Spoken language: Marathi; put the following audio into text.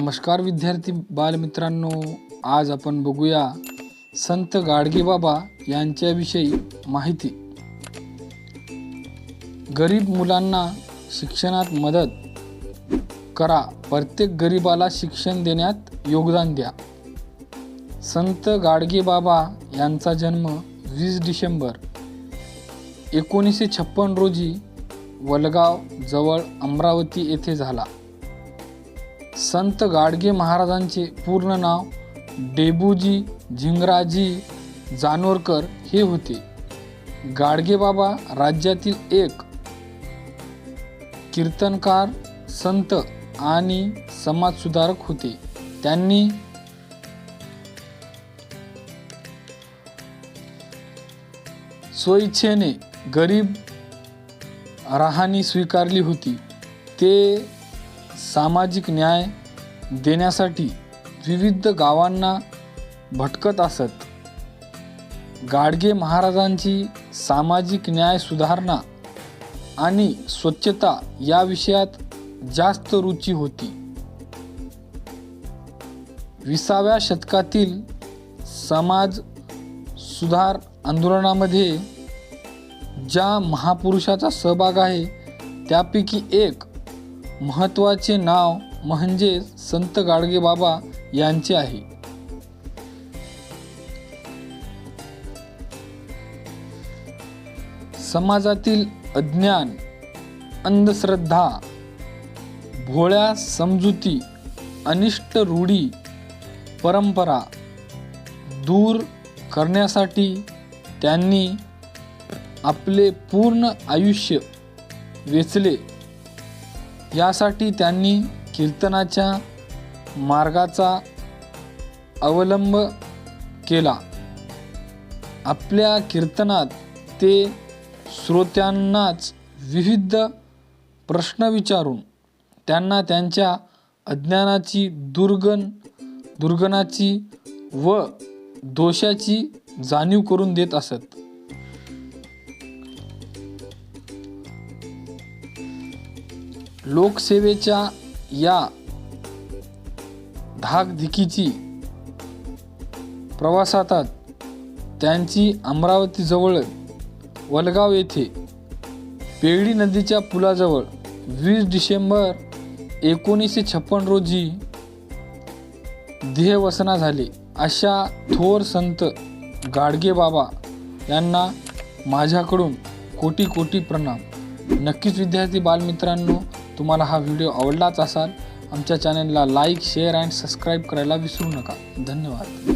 नमस्कार विद्यार्थी बालमित्रांनो आज आपण बघूया संत गाडगेबाबा यांच्याविषयी माहिती. गरीब मुलांना शिक्षणात मदत करा. प्रत्येक गरीबाला शिक्षण देण्यात योगदान द्या. संत गाडगेबाबा यांचा जन्म वीस डिसेंबर एकोणीसशे छप्पन रोजी वलगाव जवळ अमरावती येथे झाला. संत गाडगे महाराजांचे पूर्ण नाव डेबूजी झिंगराजी जानोरकर हे होते. गाडगेबाबा राज्यातील एक कीर्तनकार संत आणि समाजसुधारक होते. त्यांनी स्वइच्छेने गरीब राहणी स्वीकारली होती. ते सामाजिक न्याय देण्यासाठी विविध गावांना भटकत असत. गाडगे महाराजांची सामाजिक न्याय सुधारणा आणि स्वच्छता या विषयात जास्त रुची होती. विसाव्या शतकातील समाज सुधार आंदोलनामध्ये ज्या महापुरुषाचा सहभाग आहे त्यापैकी एक महत्त्वाचे नाव म्हणजे संत गाडगेबाबा यांचे आहे. समाजातील अज्ञान अंधश्रद्धा भोळ्या समजुती अनिष्ट रूढी परंपरा दूर करण्यासाठी त्यांनी आपले पूर्ण आयुष्य वेचले. यासाठी त्यांनी कीर्तनाच्या मार्गाचा अवलंब केला. आपल्या कीर्तनात ते श्रोत्यांनाच विविध प्रश्न विचारून त्यांना त्यांच्या अज्ञानाची दुर्गण दुर्गणाची व दोषाची जाणीव करून देत असत. लोकसेवेच्या या धाकधिकीची प्रवासातात त्यांची अमरावतीजवळ वलगाव येथे पेळी नदीच्या पुलाजवळ वीस डिसेंबर एकोणीसशे छप्पन रोजी देहवसना झाले. अशा थोर संत गाडगे बाबा यांना माझ्याकडून कोटी कोटी प्रणाम. नक्कीच विद्यार्थी बालमित्रांनो तुम्हाला हा व्हिडिओ आवडलाच असाल आमच्या चॅनलला लाईक शेअर अँड सबस्क्राईब करायला विसरू नका. धन्यवाद.